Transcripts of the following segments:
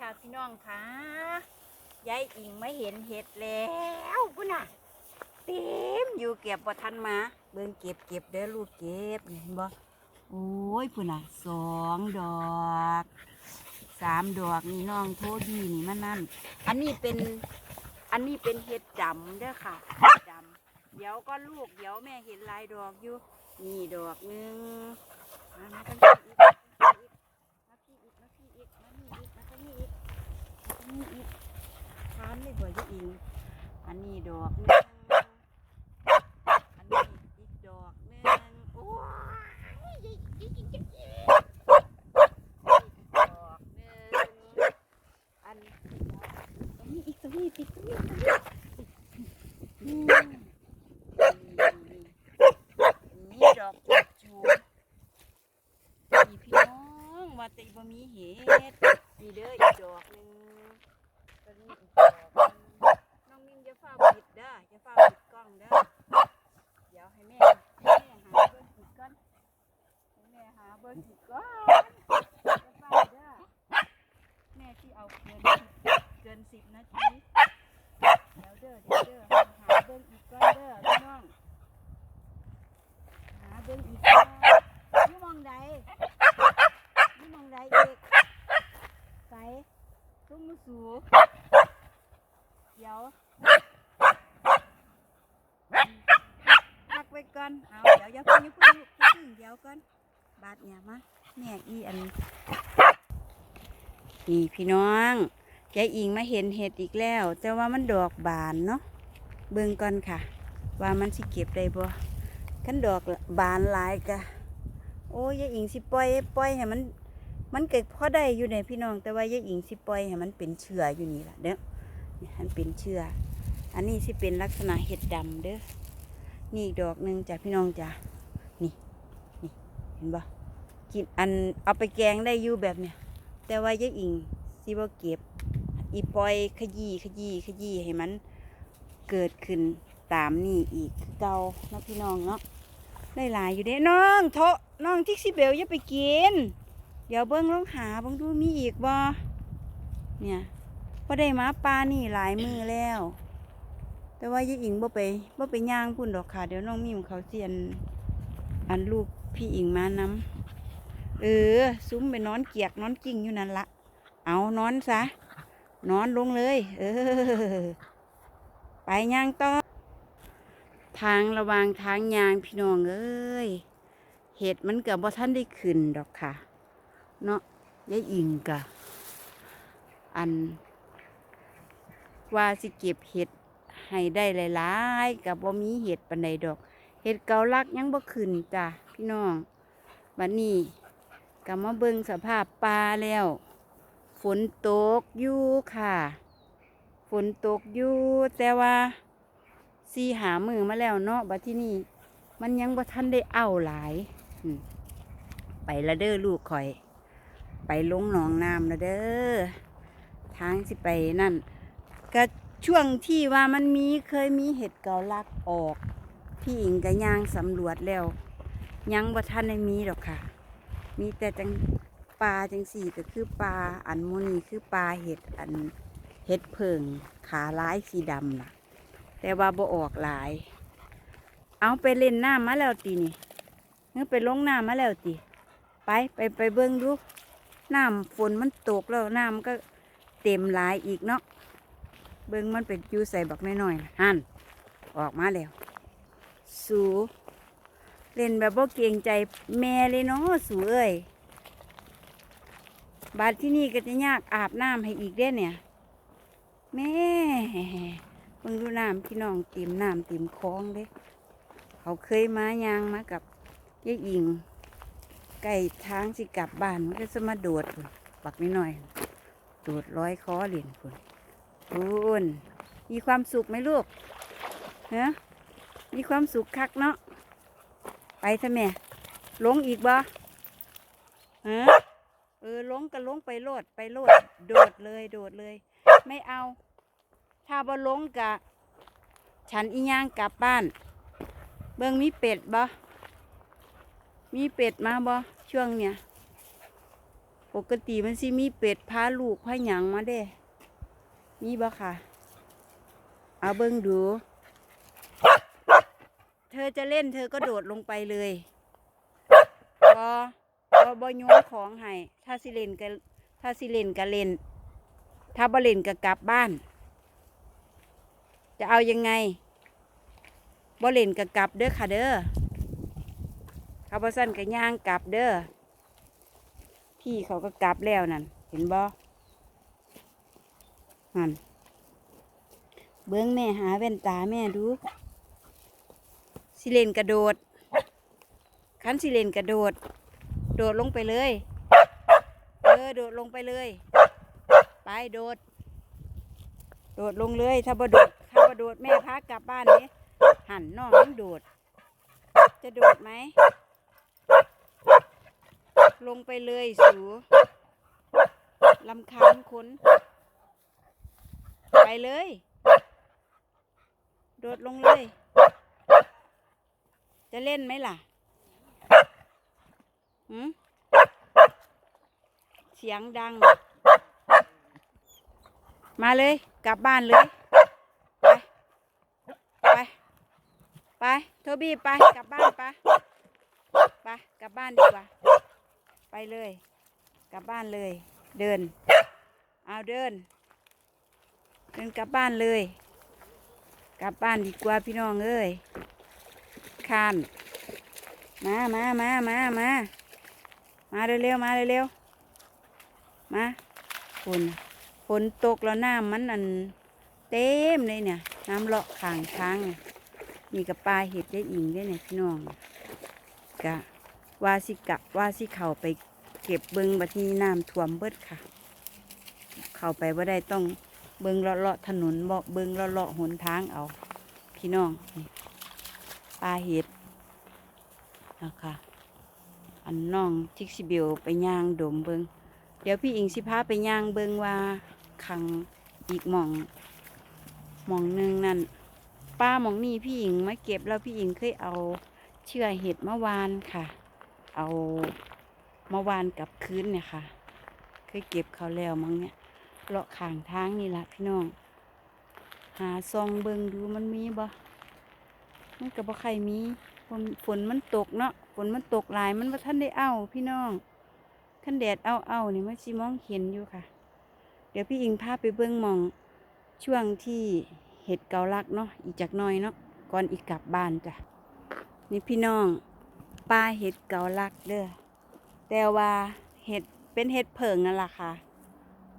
ค่ะพี่น้องค่ะยายอิงไม่เห็นเห็ดแล้วพุ่นน่ะเต็มอยู่เก็บบ่ทันมา เบิ่งเก็บเก็บเด้อลูกเก็บเห็นบ่โอ้ยพุ่นน่ะสองดอกสามดอกนี่น้องโทดีนี่มันนั่น อันนี้เป็นอันนี้เป็นเห็ดดำเด้อค่ะเห็ดดำเดี๋ยวก็ลูกเดี๋ยวแม่เห็นลายดอกอยู่นี่ดอกหนึงมามากันอีกมาพี่อีกมาพี่อีกมานี่อีกมาตรงนี้อีกมาตรง นี้อีกทานเลยบ่อยจะอิงอันนี้ดอกหนึงอันนี้อีกดอกนึงโอ้ยอีกอีกอีกอีกอีกดอกนึงอันตรงนี้อีกตรงนี้อีกตรงนี้นี่ดอกจูพี่น้องว่าแต่บ่มีเห็ดนี่เด้ออีกดอกหนึงตัวนี้อีกดอกหนึ่งน้องนิ่มจะฝ้าปิดเด้อจะฝ้าปิดกล้ องเด้อเดี๋ยวให้แม่ให้แม่หาเบิ่งผิดก่อนให้แม่หาเบิ่งผิดก่อนจะฝ้าเด้อแม่ที่เอาเกินเกินสิบนาทีเดี๋ยวเด้อเดี๋ยวเด้อหาเบิ่งอีกก่อนเด้อพี่น้อง หาเบิ่งอีกก่อนอยู่หมองใดอยู่หมองใดอีกใส่ตุ้มมือสูเดี๋ยวพักไว้ก่ อนเอาเดี๋ยวอย่าเพิ่งอย่าพิ่งลูกอย่าพิ่งเดี๋ยวก่อนบาดเนี่ยมาแม่อีอันนี่พี่น้องยายอิงมาเห็นเห็ดอีกแล้วแต่ว่ามันดอกบานเนาะเบิ่งก่อนค่ะ ว่ามันสิเก็บได้บ่คันดอกบานหลายกะโอ้ยายอิงสิปล่อยปล่อยให้มันมันเกิดพอได้อยู่ในพี่น้อง แต่ว่ายายอิงสิปล่อยให้มันเป็นเชื้ออยู่นี่ล่ะเด้อมันเป็นเชื้ออันนี้สิเป็นลักษณะเห็ดดำเด้อ นี่อีกดอกหนึ่งจ้ะพี่น้องจ้ะนี่นี่เห็นบ่กินอันเอาไปแกงได้อยู่แบบเนี้ยแต่ว่ายายอิงสิบ่เก็บ อีปอยขยี้ขยี้ขยี้ให้มันเกิดขึ้นตามนี่อีกเก่าเนาะพี่น้องเนาะได้หลายอยู่เด้น้องเถาะน้องทิกซี่เบลอย่าไปกิน เดี๋ยวเบิ้งลองหาเบิ้งดูมีอีกบ่เนี่ยพอได้มาปลานี่หลายมือแล้ว แต่ว่ายายอิงบ่ไปบ่ไปย่างพุ่นดอกค่ะ เดี๋ยวน้องมิมเขาเสียนอันลูกพี่อิงมานำเออ ซุ้มไปนอนเกียกนอนกิ่งอยู่นั่นละ เอานอนซะ นอนลงเลย เออ ไปย่างต่อ ทางระวางทางยางพี่น้องเอ้ย เห็ดมันเกับบ่ท่านได้ขึ้นดอกค่ะ เนาะยายอิงกะ อัน ว่าสิเก็บเห็ด ให้ได้หลายๆกับบ่มีเห็ดปันใดดอก เห็ดเกาลักยังบ่ขึ้นจ้ะพี่น้องบัดนี้ก็มาเบิ่งสภาพปลาแล้ว ฝนตกอยู่ค่ะ ฝนตกอยู่แต่ว่าสีหามือมาแล้วเนาะบัดที่นี่มันยังบ่ทันได้เอาหลายอืมไปละเด้อลูกข่อย ไปลงหนองน้ำละเด้อทางสิไปนั่นก็ ช่วงที่ว่ามันมีเคยมีเห็ดเกาลักออก พี่อิงก็ย่างสำรวจแล้ว ยังบ่ทันได้มีดอกค่ะ มีแต่จังปลาจังสี่ก็คือปลาอันโมนีคือปลาเห็ดอันเห็ดเพิงขาลายสีดำล่ะ แต่ว่าบ่ออกหลาย เอาไปเล่นน้ำมาแล้วตีนี่เฮ้ยไปลงน้ำมาแล้วตีไปไปไปเบิ้งดูน้ำฝนมันตกแล้วน้ำก็เต็มหลายอีกเนาะ เบิ้งมันเป็นยูใส่บักน้อยๆหันออกมาแล้ว สูเล่นแบบบ่เกรงใจแม่เลยเนาะสูเอ้ยบาดที่นี่ก็จะยากอาบน้ำให้อีกเด้เนี่ยแม่เพิ่งดูน้ำพี่น้องเต็มน้ำเต็มคลองเด้เขาเคยมายางมากับยายอิงไก่ทางสิกลับบ้านมันก็จะมาโดดบักนิดหน่อยๆโดดร้อยคอเหรียญพุ่น พุ่นมีความสุขไหมลูกฮะมีความสุขคักเนาะ ไปซะแม่ลงอีกบ่ฮะเออลงก็ลงไปโลดไปโลด โดดเลยโดดเลย ไม่เอา ถ้าบ่ลงกะ ฉันอีย่างกลับบ้าน เบิ่งมีเป็ดบ่มีเป็ดมาบ่ช่วงเนี้ยปกติมันสิมีเป็ดพาลูกพาหยังมาเด้ มีบ่ค่ะ เอาเบิ่งดู เธอจะเล่นเธอก็โดดลงไปเลยบอบอบโยนของให้ถ้าสิเล่นก็ถ้าสิเล่นก็เล่น ถ้าบ่เล่นก็กลับบ้าน จะเอายังไงบ่เล่นก็กลับเด้อค่ะเด้อข้าพสั้นก็ย่างกลับเด้อพี่เขาก็กลับแล้วนั่นเห็นบ่ นั่นเบิ้งแม่หาแว่นตาแม่ดูสิเลนกระโดดคันสิเลนกระโดด โดดลงไปเลย เออโดดลงไปเลย ไปโดด โดดลงเลย ถ้าบ่โดดถ้าบ่โดดแม่พากลับบ้านนี้หันน้องโดด จะโดดไหม ลงไปเลยสูลำคาญคน ไปเลย โดดลงเลย จะเล่นไหมล่ะหืมเสียงดัง มาเลย กลับบ้านเลย ไป ไป ไป โทบี้ไป กลับบ้านไป ไป กลับบ้านดีกว่า ไปเลย กลับบ้านเลย เดิน เอาเดิน เดินกลับบ้านเลย กลับบ้านดีกว่าพี่น้องเอ้ยคานมามามามามามาเร็วๆมาเร็วๆมาฝนฝนตกแล้วน้ำมันอันเต็มเลยเนี่ย น้ำเลาะข้างทางเนี่ยมีกับปลาเห็ดได้อิงได้เนี่ยพี่น้องกะว่าสิกะว่าสิเข่าไปเก็บเบิงบัดที่น้ำท่วมเบิดค่ะ เข้าไปว่าได้ต้อง เบิงเลาะเลาะๆถนนบ่เบิงเลาะเลาะๆหนทางเอาพี่น้องปลาเห็ดนะคะอันน้องทิกซิเบลไปย่างดมเบิงเดี๋ยวพี่อิงสิพาไปย่างเบิงว่าขังอีกหม่องหม่องหนึงนั่นป้าหม่องนี้พี่อิงมาเก็บแล้วพี่อิงเคยเอาเชื่อเห็ดเมื่อวานค่ะ เอาเมื่อวานกลับคืนเนี่ยค่ะ เคยเก็บเขาแล้วมั้งเนี่ย เลาะข้างทางนี่ละพี่น้อง หาซองเบิงดูมันมีบ่มันกับบ่ใครมีฝนฝนมันตกเนาะฝนมันตกหลายมันว่าท่านได้เอาพี่น้องท่านแดดเอาเอานี่มันสิมองเห็นอยู่ค่ะ เดี๋ยวพี่อิงพาไปเบิ้งมองช่วงที่เห็ดเกาลักเนาะอีกจากน้อยเนาะก่อนอีกกลับบ้านจ้ะนี่พี่น้องปลาเห็ดเกาลักเด้อแต่ว่าเห็ดเป็นเห็ดเผิงนั่นแหละค่ะ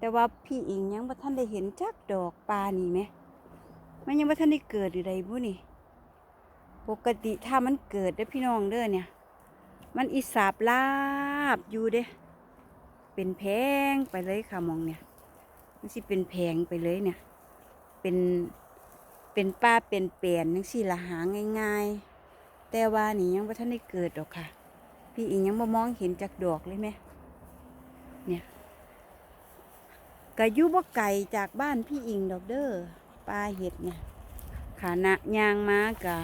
แต่ว่าพี่อิงยังบ่ท่านได้เห็นจักดอกปลานี่ไหมมันยังบ่ท่านได้เกิดอยู่ใดบุนี่ ปกติถ้ามันเกิดได้พี่น้องเด้อเนี่ย มันอีสาบลาบอยู่เด้ เป็นแพงไปเลยค่ะมองเนี่ย มันสิเป็นแพงไปเลยเนี่ย เป็นเป็นป้าเป็นเปลี่ยนยังสิละหาง่ายๆ แต่ว่านี่ยังบ่ท่านได้เกิดดอกค่ะ พี่อิงยังบ่มองเห็นจากดอกเลยไหมเนี่ย ก็อยู่บ่ไกลจากบ้านพี่อิงดอกเด้อปลาเห็ดเนี่ยขานะยางมากะ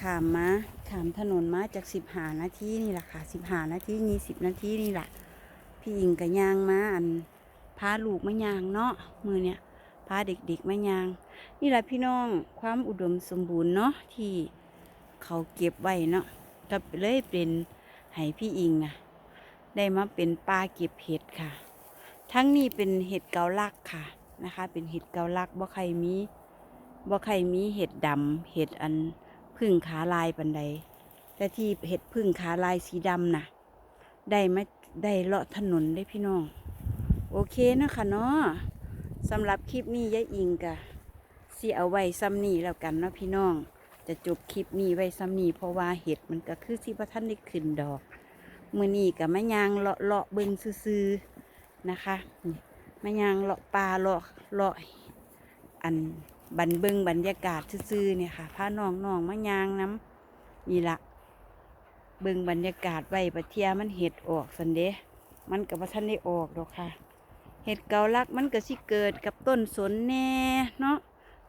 ขามมาขามถนนมาจากสิบหานาทีนี่แหละค่ะสิบหานาทียี่สิบนาทีนี่แหละพี่อิงกับยางมาอันพาลูกมายางเนาะมือเนี่ยพาเด็กๆมายาง นี่แหละพี่น้องความอุดมสมบูรณ์เนาะที่เขาเก็บไว้เนาะก็เลยเป็นให้พี่อิงนะได้มาเป็นปลาเก็บเห็ดค่ะ ทั้งนี้เป็นเห็ดเกาลักค่ะนะคะ เป็นเห็ดเกาลักบ่ใครมีบ่ใครมีเห็ดดำเห็ดอันพึ่งขาลายปันใด แต่ที่เห็ดพึ่งขาลายสีดำน่ะ ได้มาได้เลาะถนนได้พี่น้อง โอเคนะคะเนาะสำหรับคลิปนี้ยายอิงกะสิเอาไว้ซ้ำนี้แล้วกันเนาะพี่น้อง จะจบคลิปนี้ไว้ซ้ำนี้เพราะว่าเห็ดมันก็คือสิพระท่านได้ขึ้นดอก มือนี้กับมะยางเลาะเลาะเบิ้งซื่อๆ นะคะมายางเลาะปลาเลาะเลาะอันบันเบิงบรรยากาศซื่อๆเนี่ยค่ะพาน้องน้องมายางน้ำนี่ละเบิงบรรยากาศไว้ปะเทียมันเห็ดออกสันเดะมันกับว่าท่านได้ออกดอกค่ะ เห็ดเกาลักมันก็สิเกิดกับต้นสนแน่เนาะ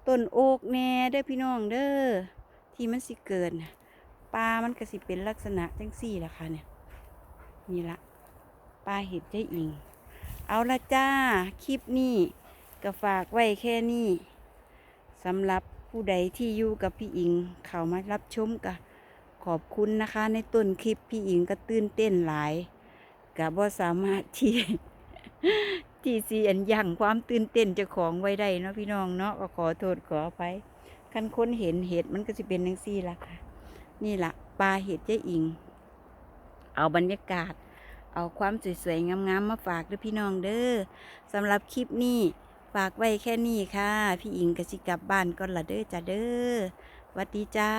ต้นโอกแน่เด้อพี่น้องเด้อที่มันสิเกิดปลามันก็สิเป็นลักษณะจังสี่ละค่ะเนี่ยนี่ละปลาเห็ดเจ๊อิง เอาละจ้า คลิปนี้ก็ฝากไว้แค่นี้สำหรับผู้ใดที่อยู่กับพี่อิง เข้ามารับชมก็ขอบคุณนะคะ ในต้นคลิปพี่อิงก็ตื่นเต้นหลายก็บ่สามารถที่ที่สีอันยั่งความตื่นเต้นจ้าของไว้ได้เนาะพี่น้องเนาะก็ขอโทษขออภัยคันค้นเห็นเห็ดมันก็จะเป็นนังซี่ละค่ะ นี่ละปลาเห็ดเจ๊อิง เอาบรรยากาศ เอาความสวยๆงามๆมาฝากด้วยพี่น้องเด้อสำหรับคลิปนี้ ฝากไว้แค่นี้ค่ะ พี่อิงกสิกลับบ้านก่อนละเด้อจ้าเด้อวัสดีจ้า